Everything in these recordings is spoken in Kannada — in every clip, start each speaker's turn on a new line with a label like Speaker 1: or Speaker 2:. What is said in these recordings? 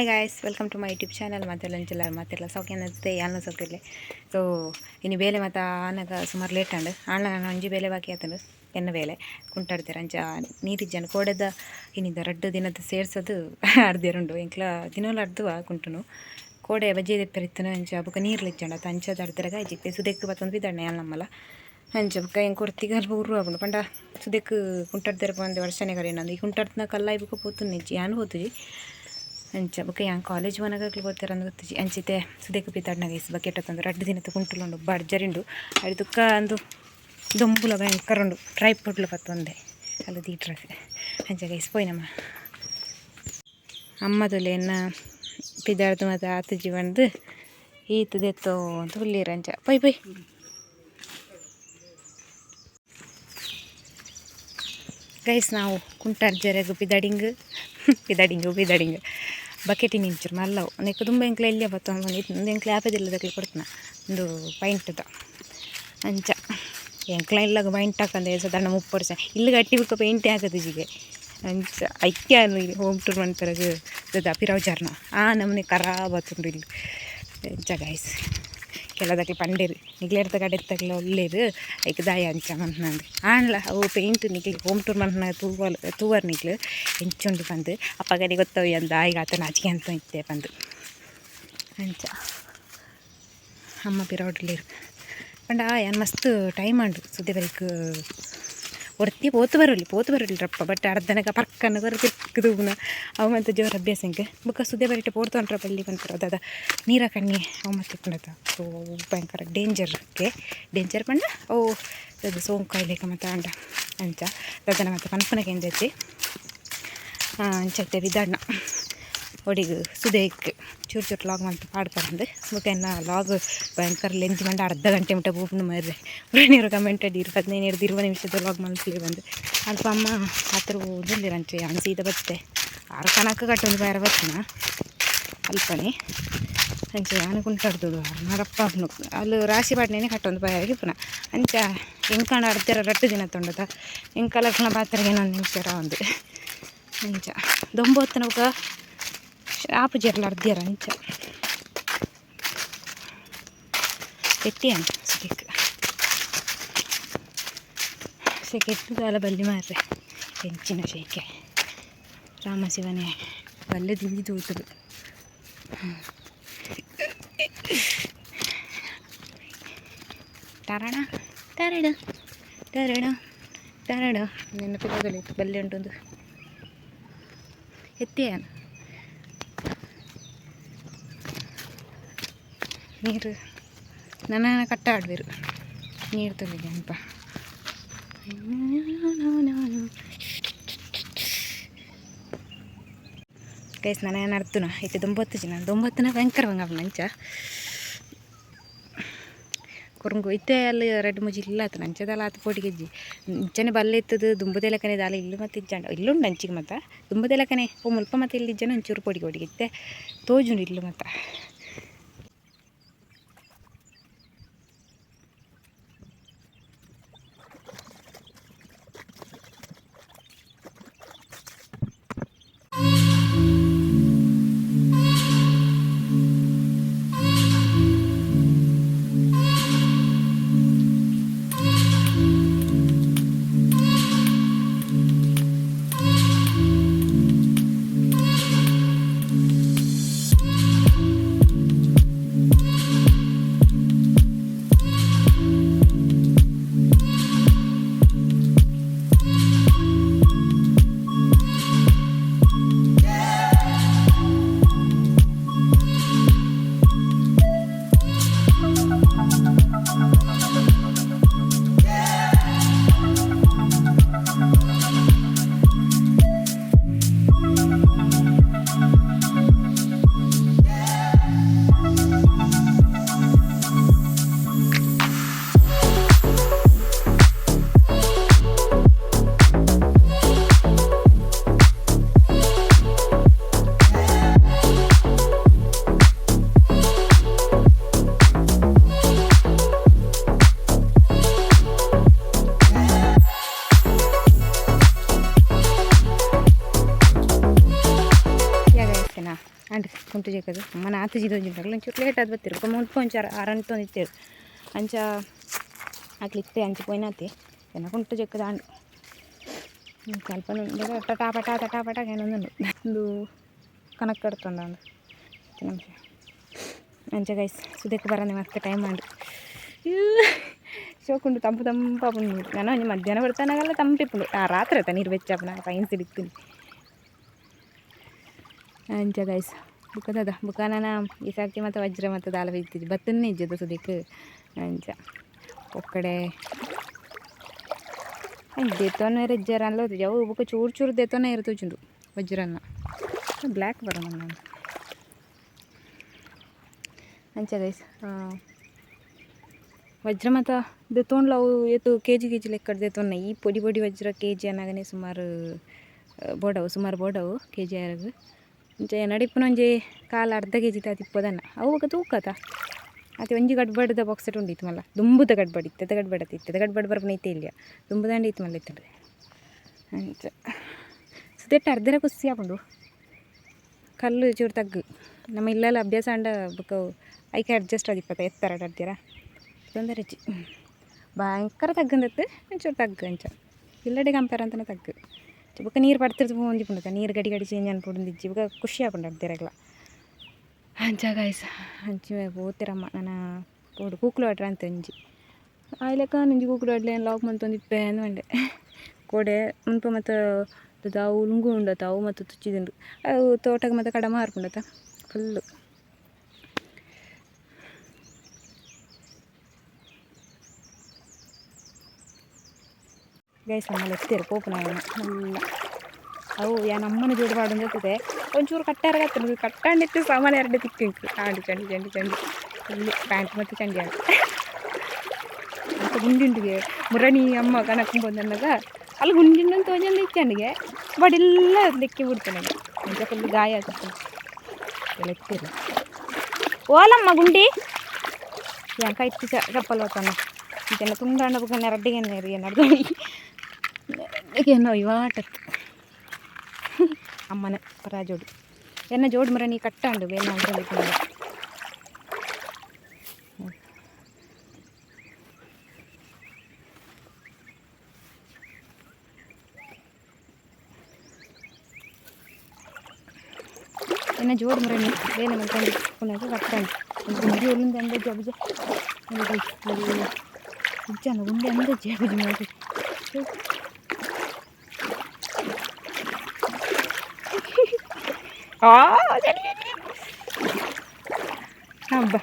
Speaker 1: Hi guys welcome to my YouTube channel ಮಾತೆಲ್ಲ ಅಂಚೆಲ್ಲ ಮಾತೆಲ್ಲ ಸೌಖ್ಯ ಅನ್ನಿಸುತ್ತೆ ಯಾನ ಸೌಖ್ಯ ಸೊ ಇನ್ನು ಬೇಲೆ ಮತ್ತು ಆನಾಗ ಸುಮಾರು ಲೇಟ್ ಅಂಡು ನಾನು ಅಂಜಿ ಬೇಲೆ ಬಾಕಿ ಆತಂಡು. ಎನ್ನ ಬೇಲೆ ಕುಂಟಾಡ್ತಾರೆ ಅಂಚ ಜನ ಕೋಡದ ಇನ್ನಿಂದ ರಡ್ಡು ದಿನದ ಸೇರ್ಸೋದು ಅರ್ದಿರುಂಡು ಎಂಕ್ಲ ದಿನವಲ್ಲ ಅರ್ಧ ಕುಂಟುನು. ಕೋಡೆ ಬಜ್ಜಿ ತೆಪ್ಪರಿತ್ತನ ಅಂಚ ಬುಕ್ಕ ನೀರು ಲಿಚ್ಚಂಡ ಅತ್ತ ಅಂಚದ ಅರ್ದರಗ ಇಜಿಕ್ತೆ ಸುದೆಕ್ ಬತ್ತೊಂದು ಬಿದ್ದಣ್ಣ ಯಾಲ್ ನಮ್ಮಲ್ಲ. ಅಂಚ ಬುಕ್ಕ ಹೆಂಗೆ ಕೊಡ್ತೀಗ ಅಲ್ಪ ಉರು ಆಗುಂಡು ಪಂಡ ಬಂದು ವರ್ಷನೇ ಕರೆ ನಂದು ಈ ಕುಂಟಾಡ್ತನ ಕಲ್ಲಾಯ್ ಬುಕ್ಕ ಪೋತು ನಿಜ್ಜಿ ಯಾನು ಹೋತುಜಿ ಅಂಚ ಬೊಕ ಯಾನ್ ಕಾಲೇಜ್ ಮನಗಾಗ್ಲಿ ಗೊತ್ತಿರ ಗೊತ್ತಿಜಿ ಅಂಚಿತೆ ಸುದೇಕ ಪಿತಾಡ್ನಾಗ ಇಸ್ ಬಕೆಟ್ ತಂದು ರಡ್ಡು ದಿನ ಕುಂಟುಲುಂಡು ಬಡ್ಜರಿಂಡು ಅಡಿ ತುಕ್ಕ ಅಂದು ದೊಂಬುಲ ಭಯಂಕರ ಉಂಡು ಟ್ರೈ ಪುಡ್ಲು ಬತ್ತೊಂದೆ ಅಲ್ಲ ದೀಟ್ರಾಗ ಅಂಚಾಗ ಇಸ್ಪೋಯ್ನಮ್ಮ ಅಮ್ಮದಲ್ಲಿ ಎನ್ನ ಪಿದಾಡ್ದು ಮತ್ತು ಆತ ಬಂದು ಈತದೆತ್ತೋ ಅಂತ ಹುಲ್ಲಿ ಅಂಚ ಪೈ ಪೈ ಗೈಸ್ ನಾವು ಕುಂಟಾರ್ಜರೆಗು ಪಿದಾಡಿಂಗ್. ಪಿದಾಡಿಂಗು, ಪಿದಾಡಿಂಗ್. ಬಕೆಟಿ ನಿಂಚರು ಮಲ್ಲವು. ನೆಕ್ ತುಂಬ ಎಂಕ್ಲೆ ಇಲ್ಲೇ ಬತ್ತ ಒಂದು ಎಂಕ್ಲ ಆಪದಿಲ್ಲದಕ್ಕೆ ಕೊಡ್ತಾನೆ ಒಂದು ಪೈಂಟ್ದ ಅಂಚ. ಎಂಕ್ಲ ಇಲ್ಲಾಗ ಪೈಂಟ್ ಹಾಕಂದೆ ಸಾಧಾರಣ ಮುಪ್ಪು ವರ್ಷ. ಇಲ್ಲಿ ಗಟ್ಟಿ ಬಿಕ್ಕ ಪೈಂಟ್ ಹಾಕದು ಜಿಗೆ ಅಂಚ. ಐಕ್ಯ ಹೋಮ್ ಟೂರ್ ಮಾಡ್ತಾರೆ ಅಪಿರಾವ್ ಜಾರ್ನ. ಆ ನಮ್ಮನೆ ಖರಾಬ್ ಆತುಂಡು ಇಲ್ಲಿ. ಅಂಚ ಗೈಸ್ ಕೆಲದಕ್ಕೆ ಪಂಡೇರು ನಿಗ್ಲೆಡ್ದ ಕಡೆತ್ತಗ್ಲ ಒಳ್ಳೇದು. ಐಕ್ ದಾಯ ಅಂಚ ಮಂತ್ನಂದು. ಆನ್ಲ ಅವು ಪೇಂಟ್ ನಿಗ್ಲಿ, ಹೋಮ್ ಟೂರ್ ಮಂತ್ನ ತೂವಲ್, ತೂವರ್ ನಿಗ್ಲು. ಎಂಚುಂಡು ಬಂದು ಅಪ್ಪಗಡೆ ಗೊತ್ತವು ಅಂದ ಈಗ ಆತ ನಾಚಿಕೆ ಅಂತ ಇತ್ತೆ ಬಂದು ಅಂಚ. ಅಮ್ಮ ಪಿರಾವಡ್ಲೇರು ಪಂಡ ಏನು ಮಸ್ತ್ ಟೈಮ್ ಅಂಡು ಸುದ್ದಿ ಒಡ್ತಿ ಪೋತು ಬರಲಿ ಪೋತು ಬರಲಿ ರಪ್ಪ ಬಟ್ ಅರ್ಧನಗ ಪರ್ಕನ ಬರ ತಿಕ್ಕದೂನ ಅವ ಮತ್ತು ಜೋರ ಅಭ್ಯಾಸ ಹಿಂಗೆ? ಬುಕ್ಕ ಸುದ್ದಿ ಬರಿಟ್ಟು ಪೋಡ್ತು ಅಂಟ್ರ ಬಲ್ಲಿ ಬಂತರ. ಅದಾದ ನೀರ ಕಣ್ಣಿ, ಅವ ಮತ್ತೆ ಕುಣತ. ಸೊ, ಭಯಂಕರ ಡೇಂಜರ್ಗೆ ಡೇಂಜರ್ ಪಂಡ? ಓ ಅದು ಸೋಂಕು ಕಾಯ್ಲಿಕ್ಕೆ ಮತ್ತು ಅಂಡ, ಅಂಚ. ದದನ ಮತ್ತು ಪನ್ಪನಗೆ ಎಂಜಿ ಅಂಚತ್ತೆ ಬಿದ್ದಾಡ್ನ ಒಡಿಗೆ ಸುದೇಕ್ ಚೂರು ಚೂರು ಲಾಗ್ ಮಂತ್ ಪಾಡ್ಕಂದು ಬುಕ್ಕೆನ್ನ ಲಾಗ್ ಭಯಂಕರ ಲೆಂತ್ ಮಂಡ ಅರ್ಧ ಗಂಟೆ ಮಟ್ಟ ಬೂಪ್ನು ಮರ್ರೆ. ನೀರು ಕಮೆಂಟ್ ಅಡಿರು ಹದಿನೈದು ಎರಡು ಇರುವ ನಿಮಿಷದ ಲಾಗ್ ಮನ್ಸಿಗೆ ಬಂದು. ಅಲ್ಪ ಅಮ್ಮ ಹತ್ರ ಓದಿಲ್ಲಿರಂಚೆ ಅವ್ನು ಸೀದಾ ಬತ್ತೆ. ಆರು ಕಣಕ್ಕೆ ಕಟ್ಟೊಂದು ಬೇರೆ ಬತ್ತನ ಅಲ್ಪನೆ. ಅಂಚೆ ನಾನು ಕುಂಟಾಡ್ದು ನರಪ್ಪ ಅಲ್ಲಿ ರಾಶಿ ಬಾಟ್ನೇನೆ ಕಟ್ಟೊಂದು ಬಾಯಾಗಿ ಪುನಃ ಅಂಚ ಹೆಂಗೆ ಅಡ್ತಿರ ರಟ್ಟು ದಿನ ತೊಂಡದ. ಹೆಂಗೆ ಕಲರ್ನ ಪಾತ್ರೆಗೆ ಇನ್ನೊಂದು ನಿಮಿಷ ಒಂದು. ಅಂಚ. ದೊಂಬೊತ್ತನವಾಗ ಅರ್ದ್ಯಾರ ಅಂಚ ಎತ್ತಿ ಅಂತ ಸಿಕ್ಕ. ಸೆಕೆಟ್ಟು ಕಾಲ ಬಲ್ಲಿ ಮಾರ್ರೆ. ಹೆಂಚಿನ ಶೇಕೆ ರಾಮಶಿವನೇ ಬಲ್ಲೆ ದಿಲ್ಲಿ ತೂತರು ತರಣ ತರಣ ತರಣ ತರಣ. ನೆನಪಿಲ್ಲದಲ್ಲಿ ಬಲ್ಲೆ ಉಂಟೊಂದು. ಎತ್ತಿಯಾನ ನೀರು. ನನ್ನ ಕಟ್ಟ ಆಡ್ಬೇರು ನೀರು ತೊಗೊಂಡಿದೆ ಅನ್ಪ. ಕೈಸ್ ನಾನು ಏನು ಅರ್ಥನ? ಐತೆ ದೊಂಬತ್ತು ಜನ. ದೊಂಬತ್ತನ ಭಯಂಕರ ಬಂಗ ನಂಚ ಕೊರಂಗು ಇತ್ತೆ ಅಲ್ಲಿ ರೆಡ್ ಮುಜಿ ಇಲ್ಲ ಆತು, ನಂಚದಲ್ಲ ಆತು ಕೋಟಿ ಗೆಜ್ಜಿ ಇಂಚನೆ ಬಲ್ಲೆ ಇತ್ತದು, ದುಂಬದೆಲ್ಲ ಕನೆ ದಾಲ ಇಲ್ಲು ಮತ್ತು ಇಜ್ಜಂಡ ಇಲ್ಲುಂಡು ಅಂಚಿಗೆ ಮತ್ತು. ದುಂಬದೆಲ್ಲ ಕನೆ ಮುಲ್ಪ ಮತ್ತು ಇಲ್ಲಿ ಜನ ಒಂಚೂರು ಪೊಡಿ ಕೋಟಿಗೆ ಇತ್ತೆ. ತೋಜುಂಡು ಇಲ್ಲು ಮತ್ತು. ಕುಂಟು ಜೇಕದು ಅಮ್ಮನ ಆತು ಜಿದೊಂಜುಂಟಲ್ಲ ಒಂಚೂರು ಲೇಟ್ ಆದ್ ಬತ್ತಿರು ಒಮ್ಮೆ ಮುಲ್ಪ ಒಂಚೂರು ಆರಂಟು ನಿತ್ತೇರು ಅಂಚ ಹಾಕ್ಲಿತ್ತೆ ಅಂಚ ಪೋಯ್ನಾತಿ ಎನ್ನ ಕುಂಟು ಜೇಕದ ಆಂಡು ಸ್ವಲ್ಪ ಟಟಾ ಪಟ ತಟಾ ಪಟ ಏನೊಂದು ಒಂದು ಕನಕ್ ಕಡ್ತೊಂಡ ಒಂದು ಹತ್ತು ನಿಮಿಷ ಅಂಚ ಗೈಸ್ ಸುದಕ್ಕೆ ಬರೋಣ ಮತ್ತೆ ಟೈಮ್ ಮಾಡಿ ಶೋಕುಂಡು ತಂಪು ತಂಪಾಪುಂಡು ನೀರು ನಾನು ಒಂಜಿ ಮಧ್ಯಾಹ್ನ ಬರ್ತಾನಾಗಲ್ಲ ತಂಪಿಪ್ಪುಂಡು ಆ ರಾತ್ರಿ ಆಯ್ತಾ ನೀರು ಬೆಚ್ಚಾಪುನ ಪೈನ್ ಸಿಡಿತೀನಿ ಅಂಚ ಗೈಸ್ ಬುಕ್ಕದ ಬುಕ್ಕಾನ ಈ ಸರ್ತಿ ಮತ್ತು ವಜ್ರ ಮತ್ತು ದಾಲ ಬಿತ್ತಿದ್ದು ಬತ್ತನ್ನೇ ಇಜ್ಜದ ಸುದಕ್ಕೆ ಅಂಚ ಒಕ್ಕಡೆ ದೇತೋನ ರಜ್ಜರ ಅಲ್ಲ ಅವು ಬುಕ್ಕ ಚೂರು ಚೂರು ದೇತೋನ ಇರ್ತವೆ ಚುಂಡು ವಜ್ರನ್ನ ಬ್ಲ್ಯಾಕ್ ಬರೋಣ ನಾನು ಅಂಚ ಗೈಸ್ ವಜ್ರ ಮತ್ತು ದೆತ್ತೊಂಡ್ಲ ಅವು ಏತು ಕೆ ಜಿ ಕೆ ಜಿ ಲೆಕ್ಕ ದೆತ್ತೊನ್ನ ಈ ಪೊಡಿ ಪೊಡಿ ವಜ್ರ ಕೆ ಜಿ ಅನ್ನಾಗನೇ ಸುಮಾರು ಬೋಡವು ಸುಮಾರು ಬೋಡವು ಕೆ ಜಿ ಆರಗು ನಡಿಪುನ ಒಂಜಿ ಕಾಲು ಅರ್ಧ ಕೆ ಜಿ ತಾತಿ ಇಪ್ಪದನ್ನ ಅವು ತೂಕತ ಅತಿ ಒಂಜಿ ಗಡ್ಬಡ್ದ ಬಾಕ್ಸೆಟ್ ಉಂಡಿತ್ತು ಮಲ್ಲ. ದುಂಬುದ ಗಡ್ಬಡಿ ಇತ್ತದ ಗಡ್ಬಡ ಇತ್ತದ ಗಡ್ಬಡ ಬರ್ಬನ ಇಲ್ಲ ದುಂಬುದಂಡ ಇತ್ತು ಮಲ್ಲ ಇತ್ತಂದ್ರೆ ಅಂಚ. ಸುದೆಟ್ಟ ಅರ್ಧರ ಕುಸಿ ಹಾಕೊಂಡು ಕಲ್ಲು ಚೂರು ತಗ್ಗು. ನಮ್ಮ ಇಲ್ಲೆಲ್ಲ ಅಭ್ಯಾಸ ಅಂಡ ಬುಕ್ ಐಕೆ ಅಡ್ಜಸ್ಟ್ ಆದಿಪ್ಪತ್ತ ಎತ್ತರ ಅಡ್ದಿರ. ತೊಂದರೆ ರುಚಿ. ಭಯಂಕರ ತಗ್ಗಂದತ್ತು ಒಂಚೂರು ತಗ್ಗು ಅಂಚ. ಇಲ್ಲಡೆ ಕಂಪೇರ್ ಅಂತಲೇ ತಗ್ಗು. ಬುಕ್ಕ ನೀರು ಪಡ್ತಿರ್ತು ಒಂದಿಪ್ಪುಂಡತ ನೀರು ಗಡಿ ಗಡಿ ಚೇಂಜ್ ಅನ್ಪುಂಡಿಜ್ಜಿ ಬುಕ್ಕ ಖುಷಿ ಹಾಕೊಂಡು ಅಡ್ದಿರಗ್ಲ ಅಂಚ ಗಾಯ್ಸ ಹಂಚಿ ಓದ್ತಿರಮ್ಮ. ನನ್ನ ಕೋಡು ಕೂಕ್ಲು ಆಡ್ರ ಅಂತ ಒಂಜಿ ಆಯ್ಲಕ್ಕ ನಂಜಿ ಕೂಕ್ಲು ಆಡ್ಲೆ ಲಾಕ್ ಮಂತೊಂದಿಪ್ಪೆ ಅಂದೆ ಕೋಡೆ ಮುನ್ಪ ಮತ್ತು ತಾವು ಲುಂಗು ಉಂಡತಾವು ಮತ್ತು ತುಚ್ಚಿದಿಂಡು ಅವು ತೋಟಕ್ಕೆ ಮತ್ತು ಕಡ ಹಾರ್ಕೊಂಡತ ಫುಲ್ಲು ಗೈಸ್ ನಮ್ಮಲ್ಲಿ ಎತ್ತಿರು ಪೋಪುನ ಎಲ್ಲ ಅವು ಯಾ ನಮ್ಮನ ಜೋಡಿ ಪಾಡು ಜೊತೆ ಒಂಚೂರು ಕಟ್ಟಾರಗತ್ತ ಕಟ್ಟಾಂಡಿತ್ತು ಸಾಮಾನು ಎರಡು ತಿಕ್ಕಿಂಕು ಆಂಡು ಚಂಡಿ ಚಂಡಿ ಚಂಡಿ ಇಲ್ಲಿ ಪ್ಯಾಂಟ್ ಮತ್ತು ಚಂಡಿ ಆಡು ಅಂತ ಗುಂಡಿಂಡಿಗೆ ಮುರಣಿ ಅಮ್ಮ ಕಣಕ್ಕೆ ಬಂದನ್ನಾಗ ಅಲ್ಲಿ ಗುಂಡಿಂಡಂತ ಒಂಜೊಂದು ಇಚ್ಚಂಡಿಗೆ ಬಡಿಲ್ಲ ಲೆಕ್ಕಿ ಬಿಡ್ತಾನೆ ಅಂತ ಫುಲ್ ಗಾಯ ಆಗುತ್ತೆ ಎಲ್ಲ ಎತ್ತಿಲ್ಲ ಓಲಮ್ಮ ಗುಂಡಿ ಯಾಕ ಇತ್ತು ಚಪ್ಪಲ್ ಹೋತಾನ ಇದೆಲ್ಲ ತುಂಡಾಂಡ ಬುಕ್ಕ ನೆರಡ್ಡಿಗೆ ನೀರು ಏನಾಡ್ದು ಏನೋ ಇವಾಟತ್ತು ಅಮ್ಮನ ಪರ ಜೋಡಿ ಎನ್ನ ಜೋಡಿ ಮರ ನೀ ಕಟ್ಟಾಂಡು ಬೇನ ಅಂತ ಎನ್ನ ಜೋಡಿ ಮರ ನೀ ಬೇನ ಮಂತ್ಕೊಂಡು ಪುನಃ ಕಟ್ಟಾಂಡು ಗುಂಡಿ ಒಲ್ಲಿಂದ ಅಂದ ಜಬಜ ಇಜ್ಜನ ಗುಂಡಿ ಅಂದ ಜಬಜ ಮಾಡಿ ಹಬ್ಬ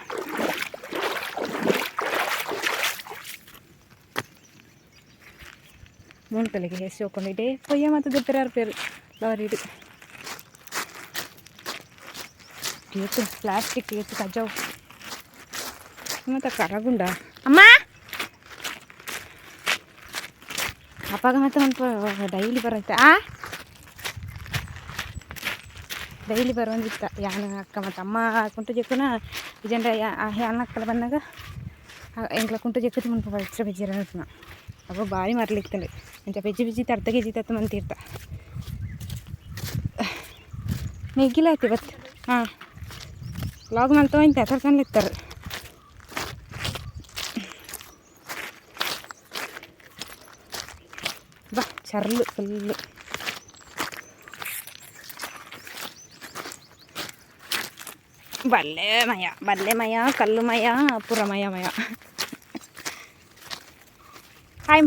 Speaker 1: ಮುಂಟಲಿಗೆ ಹೆಸರು ಹೋಕೊಂಡಿದ್ದೆ ಪೊಯ್ಯ ಮತ್ತು ದೆಪ್ಪರಾರು ಪೇರು ಲಾರಿಡು ಏತು ಪ್ಲಾಸ್ಟಿಕ್ ಏತು ಕಜಾವು ಮತ್ತು ಕರಗುಂಡ ಅಮ್ಮ ಅಪ್ಪಾಗ ಮತ್ತೆ ಒಂದು ಡೈಲಿ ಬರುತ್ತೆ ಆ ಡೈಲಿ ಬರುವಂದಿತ್ತ ಯಾನ ಅಕ್ಕ ಮತ್ತು ಅಮ್ಮ ಕುಂಟು ಜಕ್ಕನ ಇಜಂಡ ಯಾನ ಅಕ್ಕಲ ಬಂದಾಗ ಎಂಕ್ಲ ಕುಂಟು ಜಕ್ಕತಿ ಮುನ್ಪ ಬಚ್ಚ ಬೆಜ್ಜಿರ ನಾ ಅವ ಬಾಯಿ ಮಾರ್ಲಿಕ್ತಂಡೆ ಎಂಚ ಬೆಜ್ಜಿ ಬೆಜ್ಜಿ ಅರ್ಧ ಕೆ ಜಿ ತತ್ತು ಮಂತಿರ್ತ ನೆಗ್ಗಿಲ್ಲ ಆಯ್ತು ಇವತ್ತು ಹಾಂ ಲಾಗ್ ಮಾಡ್ತಾವ ಇಂತ ಕರ್ಕೊಂಡ್ಲಿರ್ತಾರೆ ಬಾ ಚರ್ಲು ಫುಲ್ಲು భలేమయ భలేమయ కళ్ళుమయ పురమయమయ హాయ్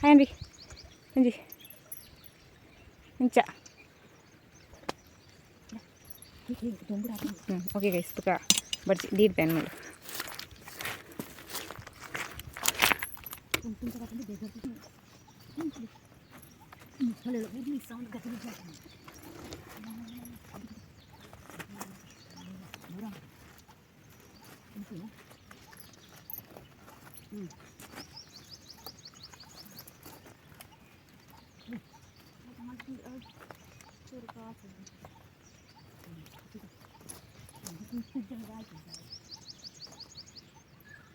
Speaker 1: హాయ్ అండి. అండి ఇంచా ఓకే గైస్ ఇసుక బడ్జి డీడ్ ప్యాన్ మీరు సౌండ్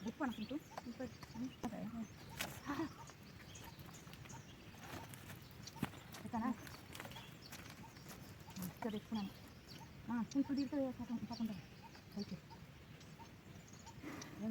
Speaker 1: বুক পানা কিন্তু ఇక్కడ తెచ్చుకున్నాను మా చూసి తీరుతుంది కాకుండా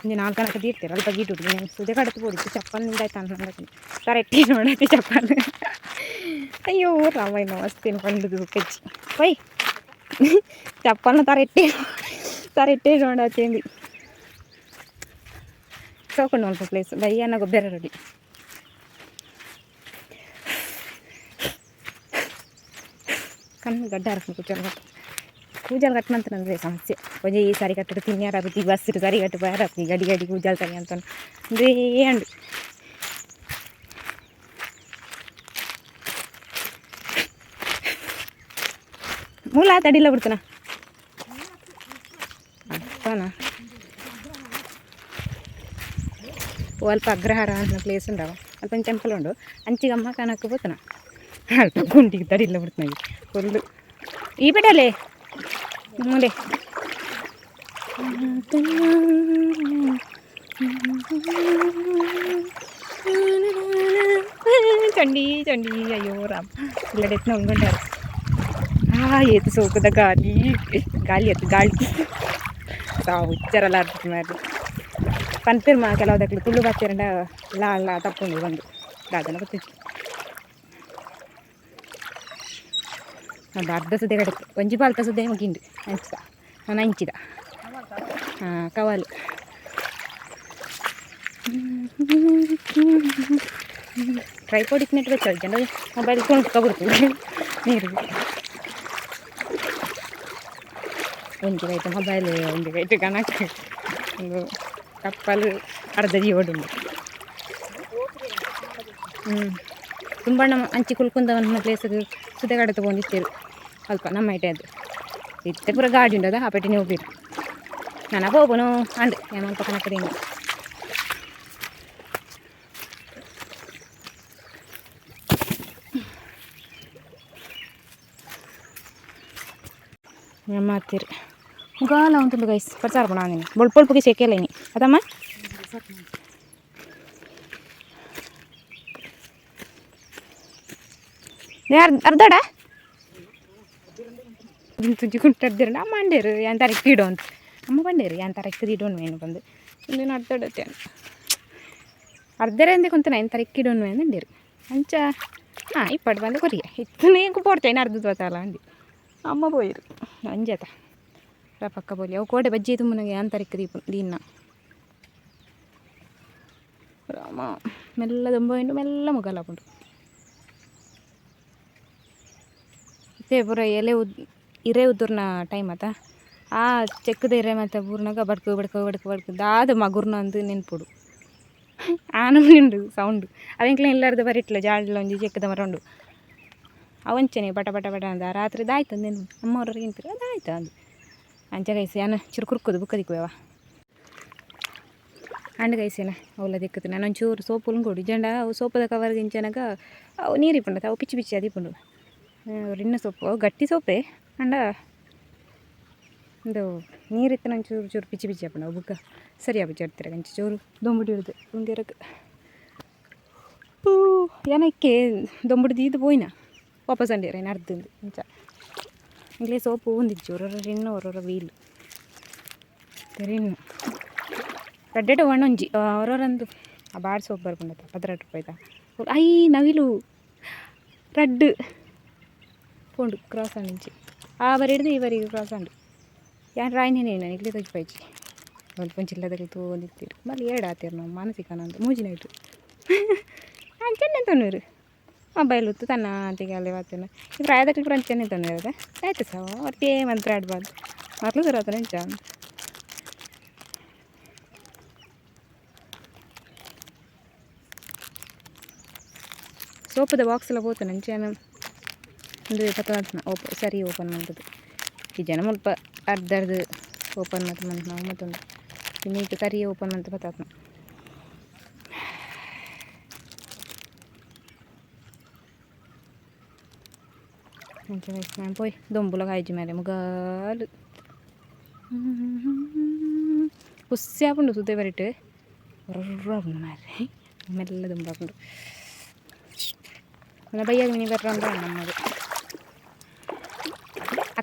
Speaker 1: ಒಂದು ನಾಲ್ಕು ಕಣಕ್ಕೆ ತೀರ್ತೀರ ಅಲ್ಪ ಗೀಟು ಹುಡುಗಿ ಸುದೆ ಕಡತು ಪೋಡಿತ್ತು ಚಪ್ಪಲ್ ನಿಂದಾಯ್ತು ಅಂತ ಕರೆಕ್ಟಿ ನೋಡೈತಿ ಚಪ್ಪಲ್ ಅಯ್ಯೋ ರಾಮಾಯಣ ಮಸ್ತಿನ ಪಂಡುದು ಕಚ್ಚಿ ಹೊಯ್ ಚಪ್ಪಲ್ನ ತರೆಟ್ಟಿ ತರೆಟ್ಟೆ ನೋಡತ್ತೇಂದು ಸೋಕೊಂಡು ಅಲ್ಪ ಪ್ಲೇಸ್ ಬಯ್ಯನ ಗೊಬ್ಬರ ರೆಡಿ ಕಣ್ಣು ಗಡ್ಡ ಹರಸ್ನು ಕೂಜಲ್ ಕಟ್ಟು ಕೂಜಾಲು ಕಟ್ಟಮಂತನಂದ್ರೆ ಸಮಸ್ಯೆ ಒಂಜೆ ಈ ಸಾರಿ ಕಟ್ಟಡು ತಿನ್ಯಾರ ಬತ್ತಿ ಬಸ್ ಸಾರಿ ಕಟ್ಟು ಬಾರಪ್ಪಿ ಗಡಿ ಗಡಿ ಕೂಜಾಲು ತನಿ ಅಂತ ಅಂದ್ರೆ ಅಂಡು ಮೂಲ ತಡಿಲ್ಲ ಬಿಡ್ತಾನ ಅಪ್ಪನ ಅಲ್ಪ ಅಗ್ರಹಾರ ಅಂತ ಪ್ಲೇಸ್ ಉಂಡವ ಅಲ್ಪ ಟೆಂಪಲ್ ಉಂಡು ಅಂಚಿಗಮ್ಮ ಕಾಣಕ್ಕೆ పోతున్నా ಅಲ್ಪ ಗುಂಡಿಗೆ ತಡಿಲ್ಲ ಬಿಡ್ತಾನೆ ಫುಲ್ಲು ಈ ಬಿಡಲೇ ಮುಂದೆ ಚಂಡಿ ಚಂಡಿ ಅಯ್ಯೋ ರಾಮ್ ಇಲ್ಲಡೆತ್ ಉಂಗೊಂಡಾರು ಆ ಏತು ಸೋಕದ ಗಾಳಿ ಗಾಳಿ ಎತ್ತು ಗಾಳಿ ತಾವು ಹುಚ್ಚರಲ್ಲ ಅರ್ಥ ಮಾಡಿ ಪನ್ಪಿರ್ಮ ಕೆಲವುದಕ್ಕಲು ತುಳು ಬತ್ತಿರಂಡ ಲಾ ಲಾ ತಪ್ಪುಂಡು ಬಂದು ರಾಜನ ಗೊತ್ತಿತ್ತು ಅದು ಅರ್ಧ ಸುದ್ದೆ ಕಡಕ್ಕೆ ಒಂಜಿ ಪಾಲ್ತ ಸುದ್ದೆ ಮುಗಿಂಡು ಹಂಚಿದ ನಾನು ಹಂಚಿದ ಹಾಂ ಕವಾಲು ಟ್ರೈಪೋಡ್ ಇಟ್ನೆಟ್ ಬೇಕು ಜನ ಮೊಬೈಲ್ ತೊಗೊಂಡು ಕಬಿಡ್ತು ನೀರು ಒಂಜಿ ಗೈಟು ಮೊಬೈಲ್ ಒಂಜಿ ಗೈಟು ಕಣಕ್ಕೆ ಒಂದು ಕಪ್ಪಲು ಅರ್ಧ ಜೀವಡುಂಡು ಹ್ಞೂ ತುಂಬ ನಮ್ಮ ಅಂಚಿ ಕುಲ್ಕುಂದವನ್ನ ಪ್ಲೇಸಿಗೆ ಸುದ್ದಗಾಡ ತೊಗೊಂಡಿತ್ತೇರು ಅಲ್ಪ ನಮ್ಮ ಐಟೆ ಅದು ಇತ್ತೆ ಪೂರ ಗಾಡಿ ಉಂಟದ ಆ ಪೆಟ್ಟಿನ ಹೋಗಿರು ನಾನು ಹೋಗೋನು ಅಂಡು ಏಮಲ್ಪ ಕನಕದಿಂದ ಮಾಡ್ತೀರಿ ಗಾಲ ಉಂಟು ಗೈಸ್ ಪ್ರಚಾರ ಪಣ ನೀನು ಬೊಳ್ಪು ಬೊಳ್ಪುಗೆ ಸೆಕೆಲ್ಲ ನೀ ಅದಮ್ಮ ತುಂಚಿಕೊಂಡಿರ್ದಿರ ಅಮ್ಮ ಅಂಡೇರು ಎಂತ ಅರಕ್ಕೆ ಇಡೋನ್ ಅಮ್ಮ ಬಂಡೇರು ಎಂತ ಅರಕ್ಕೆ ಇಡೋನ್ ಏನು ಬಂದು ಇನ್ನೇನು ಅರ್ಧಡತ್ತೆ ಅರ್ಧರೆ ಅಂದೆ ಕುಂತನ ಎಂತ ಅರಕ್ಕೆ ಇಡೋನ್ ಏನು ಅಂಡೇರು ಅಂಚ ಹಾಂ ಇಪ್ಪಟ್ಟು ಬಂದು ಕೊರಿಯ ಇತ್ತನೇ ಕೊಡ್ತೇನೆ ಅರ್ಧದ ಬತ್ತಲ್ಲ ಅಂಡಿ ಅಮ್ಮ ಬೋಯ್ರು ಅಂಜತ ರ ಪಕ್ಕ ಬೋಲಿ ಅವು ಕೋಟೆ ಬಜ್ಜಿ ತುಂಬನಿಗೆ ಅಂತರಿಕ ದೀಪ ದೀನ ರಾಮ ಮೆಲ್ಲ ದೊಂಬಂಡು ಮೆಲ್ಲ ಮುಗಲ್ಲ ಪುಂಡು ಇದೇ ಎಲೆ ಉದ್ ಇರೆ ಉದುರ್ನ ಟೈಮ್ ಆತ. ಆ ಚೆಕ್ಕದ ಇರೇ ಮತ್ತೆ ಊರ್ನಾಗ ಬಡ್ಕು ಬಡ್ಕು ಬಡ್ಕು ಬಡ್ಕು, ದಾದ ಮಗುರ್ನ ಅಂದು ನೆನ್ಪುಡು. ಆನಂದು ಸೌಂಡು ಅವೆಂಕ್ಲ ಇಲ್ಲಾರ್ದು ಬರಿಟ್ಲ ಜಾಡ್ಲ ಒಂಜಿ ಚೆಕ್ಕದ ಮರ ಉಂಡು. ಅವಂಚನೆ ಬಟ ಬಟ ಬಟ ಅಂದ. ರಾತ್ರಿ ದಾಯ್ತು ಅಂದೇನು ಅಮ್ಮವ್ರಿಗೆ ಇಂತೀರಿ ಅದಾಯ್ತು ಅಂದು. ಅಂಚ ಕೈಸಿ ಅನ್ನ ಚುರು ಕುರ್ಕೋದು ಬುಕ್ಕ ದಿಕ್ಕುವ ಹಣ್ಣು ಕೈಸಿನ ಅವಲ್ಲ ದಿಕ್ಕತ್ತು ನಾನು ಒಂಚೂರು ಸೋಪು ಉಳ್ಕೊಡು ಜಂಡ, ಅವು ಸೋಪದ ಕವರ್ಗೆ ಇಂಚನಾಗ ಅವು ನೀರು ಇಪ್ಪಂಡ ಅವು ಪಿಚ್ಚಿ ಪಿಚ್ಚಿ ಅದಿಪುಂಡು ಅವ್ರು ಇನ್ನೂ ಸೊಪ್ಪು ಗಟ್ಟಿ ಸೋಪೆ. ಅಂಡ ಇಂದು ನೀರಿತ್ತು ನಂಗೆ ಚೂರು ಚೂರು ಪಿಚ್ಚಿ ಪಿಚ್ಚಿ ಹಾಕೊಂಡು ಬುಕ್ಕ ಸರಿ ಬಿಚ್ಚಿ ಇಡ್ತೀರ ಕಂಚಿ ಚೂರು ದೊಂಬಿಟ್ಟು ಇಡ್ದು ಉಂಗಿರಕ್ಕೆ எனக்கு தொம்பிடுது இது போயினா பாப்பா சண்டேறேன் நடத்துந்து எங்களே சோப்பு ஊந்துச்சு ஒரு ஒரு ரெண்டு ஒரு ஒரு வீல் தெரியும் ரெட்டேட்ட ஒண்ணொஞ்சி ஒரೊರಂದು ಆ ಬಾಡ್ ಸೋಪ್ ಬರ್ಕೊಂಡತ್ತ ಹದಿನೆಂಟು ರೂಪಾಯಿದ ಐ ನವಿಲು ರಡ್ಡು ಪೋಂಡು ಕ್ರಾಸ್ ಅಣಿಂಚಿ ಅವರೆಡ್ದು ಇವರಿಗೆ ಕಳ್ಕೊಂಡು ಯಾರು ರಾಯಿನೇ ನಾನು ಇಲ್ಲೇ ತೆಗಿಪಾಯ್ಚಿ ಒಂದು ಪಂಚಿಲ್ಲದಾಗ ತೋಲಿತ್ತೀರಿ ಮಲ್ಲಿ ಎರಡು ಆತೀರಿ ನಾವು ಮಾನಸಿಕ ನಂದು ಮೂಜಿನಾಯ್ತು ಅಂಚೆನೆ ತೊನ್ನೂರು ಮೊಬೈಲ್ ಹೊತ್ತು ತನ್ನ ಅಂತಿಗೆ ಅಲ್ಲಿ ವಾತನ ಈ ಪ್ರಾಯದಲ್ಲಿ ಕೂಡ ಅಂಚೆನೆ ತೊಂದರೆ ಆಯ್ತು ಸಾವ ಮತ್ತೆ ಮಂತ್ರ ಆಡ್ಬಾರ್ದು ಮೊದಲು ತರೋತನ ಇಂಚ ಸೋಪದ ಬಾಕ್ಸೆಲ್ಲ పోతున్నాను చాలా ಒಂದು ಪತ್ತ ಓಪ ಸರಿ ಓಪನ್ ಮಾಡ್ತದೆ ಈ ಜನ ಮುಲ್ಪ ಅರ್ಧರ್ದು ಓಪನ್ ಮಾಡ್ತು ಮಂತ್ ನಾವು ಮತ್ತೊಂದು ನೀಟ್ ಕರಿ ಓಪನ್ ಅಂತ ಬತ್ತಾತ್ನ ಅಂಚೆ ವಯಸ್ಸು ನಾನು ಪೋಯ್ ದೊಂಬುಲ ಕಾಯ್ಜಿ ಮೇಲೆ ಮುಗಾಲು ಹುಸ್ಸಿ ಆಪುಂಡು ಸುದ್ದೆ ಬರಿಟ್ಟು ಹೊರ್ರಾಪುಂಡು ಮಾರೆ ಮೆಲ್ಲ ದುಂಬಾಪುಂಡು ನನ್ನ ಬೈಯಾಗ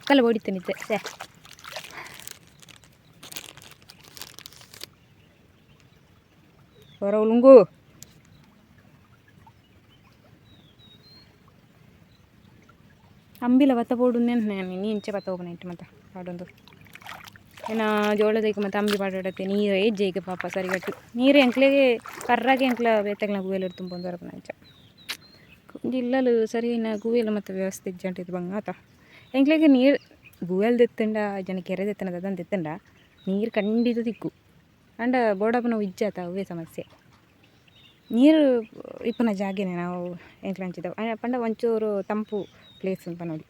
Speaker 1: ಅಕ್ಕಲ್ಲ ಓಡಿತೇನಿದ್ದೆ ಸೇ. ಹೊರ ಉಳುಂಗು ಅಂಬಿಲ ಬತ್ತ ಪೋಡು ನೀನು ಇಂಚೆ ಬತ್ತ ಹೋಗೋಣ ಇಟ್ಟು ಮತ್ತೆ ಪಾಡೊಂದು ಏನ ಜೋಳದೈಕೆ ಮತ್ತೆ ಅಂಬಿ ಪಾಡಾಡತ್ತೆ ನೀರು ಏಜ್ಜೈಕೆ ಪಾಪ ಸರಿಗಟ್ಟು ನೀರು ಎಂಕ್ಲೆಗೆ ಕರ್ರಾಗೆ ಎಂಕ್ಲ ಬೇತಗ್ಲ ಗುವೆಲ್ ತುಂಬ ಬರಪನ ಇಂಚ ಇಲ್ಲಲು ಸರಿ ನಾ ಗುವೆಲ್ಲ ಮತ್ತೆ ವ್ಯವಸ್ಥೆ ಇಜ್ಜಂಟಿದ್ದು ಬಂಗಾತ. ಎಂಕ್ಲೆಗೆ ನೀರು ಗುವೆಲ್ ದೆತ್ತಂಡ, ಜನ ಕೆರೆ ದೆತ್ತಂಡ ಅದನ್ನು ದೆತ್ತಂಡ, ನೀರು ಖಂಡಿತ ತಿಕ್ಕು ಅಂಡ ಬೋಡಪ್ಪನ ಉಜ್ಜಾತ ಅವೇ ಸಮಸ್ಯೆ. ನೀರು ಇಪ್ಪನ ಜಾಗೆನೆ ನಾವು ಎಂಕ್ಲ ಹಂಚಿದವು. ಪಂಡ ಒಂಚೂರು ತಂಪು ಪ್ಲೇಸ್ ಅಂತ ನೋಡಿ.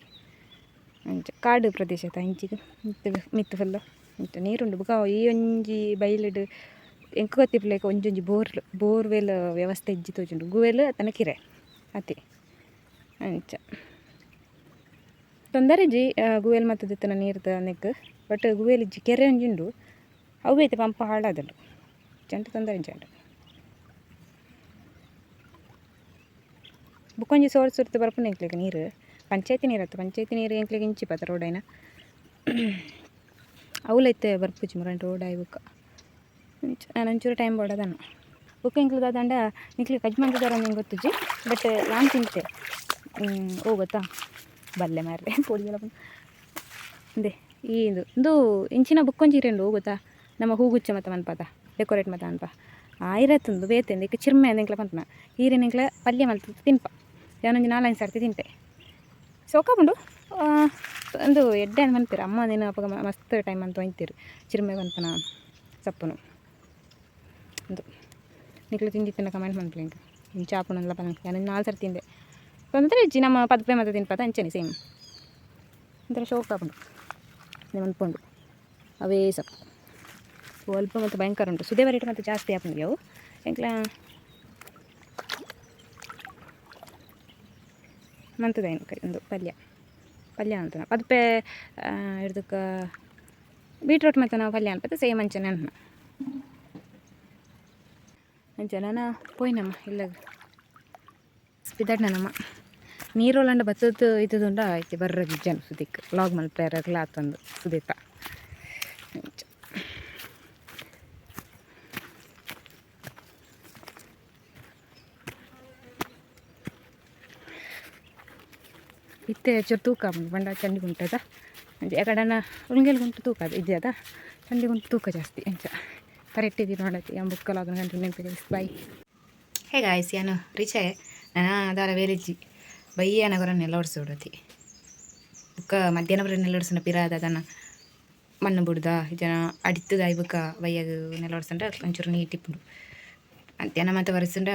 Speaker 1: ಅಂಚ ಕಾಡು ಪ್ರದೇಶ ಆಯ್ತಾ ಇಂಚಿಗೆ ಮಿತ್ತು ಮಿತ್ತು ಫುಲ್ ಇಂಚ ನೀರುಂಡು. ಬುಕ ಈ ಒಂಜಿ ಎಂಕ ಒಂಜಿ ಒಂಜೊಂಜಿ ಬೋರ್, ಬೋರ್ವೆಲ್ ವ್ಯವಸ್ಥೆ ಇಜ್ಜಿ ತೋಜುಂಡು. ಗುವೆಲ್ ಅತನ ಕಿರೆ ಅತಿ ಅಂಚ. ತೊಂದರೆ ಇಜ್ಜಿ ಗುವೆಲ್ ಮತ್ತು ದಿತ್ತನ ನೀರು ನೆಕ್ ಬಟ್ ಗುವೆಲ್ ಇಜ್ಜಿ ಕೆರೆ ಒಂಜುಂಡು ಅವು ಐತೆ ಪಂಪ ಹಾಳಾದಳು ಜಂಟ ತೊಂದರೆ ಇಜ್ಜಂಡು ಬುಕ್ಕೊಂಜಿ ಸೋರ್ ಸುರ್ತು ಬರ್ಪುನ ಎಂಕ್ಲಿಗೆ ನೀರು. ಪಂಚಾಯತಿ ನೀರು ಆಯ್ತು ಪಂಚಾಯತಿ ನೀರು ಎಂಕ್ಲೆಗ್ ಇಂಚಿ ಪಾತ ರೋಡೈನ. ಅವಲೈತೆ ಬರ್ಪುಜಿ ಮುರಂಟು ರೋಡ್ ಆಯ್ ಬುಕ್ಕ ನಾನು ಒಂಚೂರು ಟೈಮ್ ಬೋಡದನ. ಬುಕ್ಕ ಎಂಕ್ಲದ ಅದಂಡ ನಿಕ್ಲಿ ಕಜ್ಮಂದಿದಾರ ನಂಗೆ ಗೊತ್ತುಜಿ ಬಟ್ ನಾನು ತಿಂತೆ. ಓ ಗೊತ್ತಾ? ಬಲ್ಲೆ ಮಾರ್ರೆ ಪೊಡಿಗೆಲ್ಲ ಬಂದು. ಅಂದೆ ಇದು, ಇಂದು ಇಂಚಿನ ಬುಕ್ಕೊಂಜಿ ಇರೇಂಡು ಗೊತ್ತಾ? ನಮ್ಮ ಹೂಗುಚ್ಚ ಮತ ಮನ್ಪಾದ ಡೆಕೋರೇಟ್ ಮತ ಅನ್ಪ ಆಯ್ರತ್ತಂದು ಬೇತೆಂದು ಈಗ ಚಿರ್ಮೆ ಅಂದಿಂಕ್ಲ ಪಂಪನ ಈರಿನಿಂಕ್ಲ ಪಲ್ಯ ಮಲ್ತ ತಿನ್ಪ. ನಾಲ್ ನಾಲ್ಕು ಸರ್ತಿ ತಿಂತೆ. ಸೋಕಬಂಡು ಒಂದು ಎಡ್ಡೆ ಅಂತ ಮನ್ತೀರ ಅಮ್ಮ ದಿನ ಅಪ್ಪ ಮಸ್ತ್ ಟೈಮ್ ಅಂತ ಒಯ್ತೀರಿ, ಚಿರ್ಮೆ ಬಂತನ ಸಪ್ಪನು. ಒಂದು ನಿಕ್ಲು ತಿನ್ನ ಕಮೆಂಟ್ ಇಂಕ ಇಂಚ ಆಪುನಲ್ಲ ಪನ ನಾನು ನಾಲ್ಕು ಸರ್ತಿ ತಿಂದೆ. ತೊಂದರೆ ಇಜ್ಜಿ ನಮ್ಮ ಪದ್ಪೆ ಮತ್ತೆ ತಿನ್ಪದ, ಅಂಚನೆ ಸೇಮ್ ಒಂಥರ ಶೋಕ್ ನೀವು ಅನ್ಕೊಂಡು. ಅವೇ ಸಪ್ಪು ಸ್ವಲ್ಪ ಮತ್ತು ಭಯಂಕರ ಉಂಟು. ಸುದೇ ರೇಟ್ ಮತ್ತು ಜಾಸ್ತಿ ಆಪುಂಡು ಅವು. ಎಂಕ್ಲ ಮಂತದೇನು ಕೈ ಒಂದು ಪಲ್ಯ. ಪಲ್ಯ ಅಂತ ಪದ್ಪೆ ಹಿಡ್ದಕ್ಕೆ ಬೀಟ್ರೂಟ್ ಮತ್ತು ನಾವು ಪಲ್ಯ ಅನ್ಪತ್ತೆ ಸೇಮ್ ಅಂಚನೆ ಅನ್ನ ಅಂಚನ ಪೋಯ್ನಮ್ಮ ಇಲ್ಲ ಸ್ಪಿದಡ್ನ ನಮ್ಮ. ನೀರೋಲಂಡ ಬತ್ತದ ಇದ್ದುದುಂಡ ಆಯ್ತು, ಬರ್ರ ಜನ ಸುದಿಕ್. ಲಾಗ್ ಮಲ್ಪೇರಲ್ಲ ಆತಂದು ಸುದೀಪ. ಇತ್ತೆ ಚೂರು ತೂಕ ಬಂಡ ಚಂಡಿ ಗುಂಟದ. ಯಾಕಡನ ಉಳ್ಗೆಲ್ ಗುಂಟು ತೂಕ ಅದು ಇದೆ ಅದ ಚಂಡಿ ಗುಂಟು ತೂಕ ಜಾಸ್ತಿ ಅಂಚ ಕರೆಕ್ಟ್ ಇದೆ ನೋಡತ್ತಿ ಆ ಬುಕ್ಕಲಾಗ ಗಂಟು ನೆನಪಿದೆ ಬಾಯ್ ಹೇ ಗಾಯ್ಸ್ ಏನು, ರಿಚೆ? ನಾನು ಅದರ ವೇರಿಜ್ಜಿ. ಬಯ್ಯನ ನಗರ ನೆಲ್ಲ ಬಿಡತಿ ಬುಕ್ಕ ಮಧ್ಯಾಹ್ನ ಬರ ನೆಲ್ಲ ಹೊಡ್ಸನ ಪಿರಾದ ಅದನ್ನು ಮಣ್ಣು ಬಿಡ್ದ, ಜನ ಅಡಿತದ ಬುಕ್ಕ ಬಯ್ಯಾಗ ನೆಲ್ಲ ಹೊಡ್ಸಂಡ್ರೆ ಒಂಚೂರು ನೀಟಿಪ್ಪುಂಡು ಮಧ್ಯಾಹ್ನ ಮತ್ತೆ ಒರೆಸಂಡ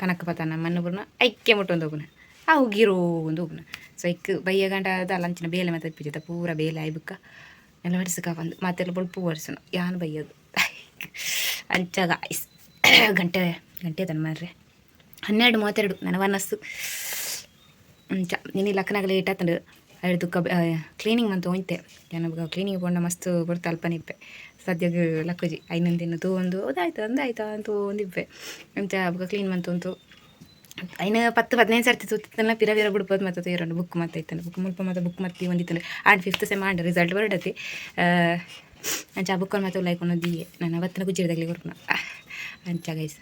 Speaker 1: ಕನಕ ಪತನ ಮಣ್ಣು ಬಿಡ್ನ ಐಕ್ಯ ಮುಟ್ಟೊಂದು ಹೋಗುನ. ಆ ಹುಗಿರೋ ಒಂದು ಹೋಗುನ. ಸೊ ಐಕ್ ಬಯ್ಯ ಗಂಟ ಅದ ಲಂಚಿನ ಬೇಲೆ ಮತ್ತೆ ಇಪ್ಪಿಜತ ಪೂರ ಬೇಲೆ ಆಯ್ಬುಕ್ಕ ನೆಲ ಹೊಡ್ಸಕ ಬಂದು ಮತ್ತೆಲ್ಲ ಬುಳ್ಪು ಒರೆಸೋಣ ಯಾನು ಬೈಯೋದು? ಅಂಚಾಗ ಐಸ್ ಗಂಟೆ ಗಂಟೆ ತನ್ನ ಮಾರ್ರೆ ಹನ್ನೆರಡು ಮೂವತ್ತೆರಡು. ನನಗೆ ಅಂಚ ನಿನ್ನೆ ಲಕ್ಕನಾಗ ಲೇಟ್ ಆತಂಡು ಹಿಡ್ದು ಕಬ್ ಕ್ಲೀನಿಂಗ್ ಅಂತ ಹೋಯ್ತೆ. ನನಗೆ ಕ್ಲೀನಿಂಗ್ ಪೋಂಡ ಮಸ್ತ್ ಬರ್ತ ಅಲ್ಪನಿಪ್ಪೆ. ಸದ್ಯಗ ಐನೊಂದು ದಿನ ತೂ ಒಂದು ಅದಾಯ್ತು ಅಂದಾಯ್ತು ಅಂತ ಒಂದಿಪ್ಪೆ ಅಂತ ಅವಾಗ ಕ್ಲೀನ್ ಮಂತು ಐನ ಪತ್ತು, ಹದಿನೈದು ಸರ್ತಿ ತೂತಿತ್ತಲ್ಲ ಪಿರ ಪಿರ ಬಿಡ್ಬೋದು ಮತ್ತೆ ಎರಡು ಬುಕ್ ಮತ್ತೆ ಐತನ ಬುಕ್ ಮುಲ್ಪ ಮತ್ತೆ ಬುಕ್ ಮತ್ತೆ ಒಂದಿತ್ತಲ್ಲ and fifth sem and result ಬರಡತಿ ಅಂಚ ಆ ಬುಕ್ಕನ್ನು ಮತ್ತೆ ಲೈಕ್ ಅನ್ನೋದು ನಾನು ಅವತ್ತಿನ ಗುಜ್ಜಿರದಾಗಲಿ ಕೊಡ್ಕೊಂಡು ಅಂಚ ಗೈಸ್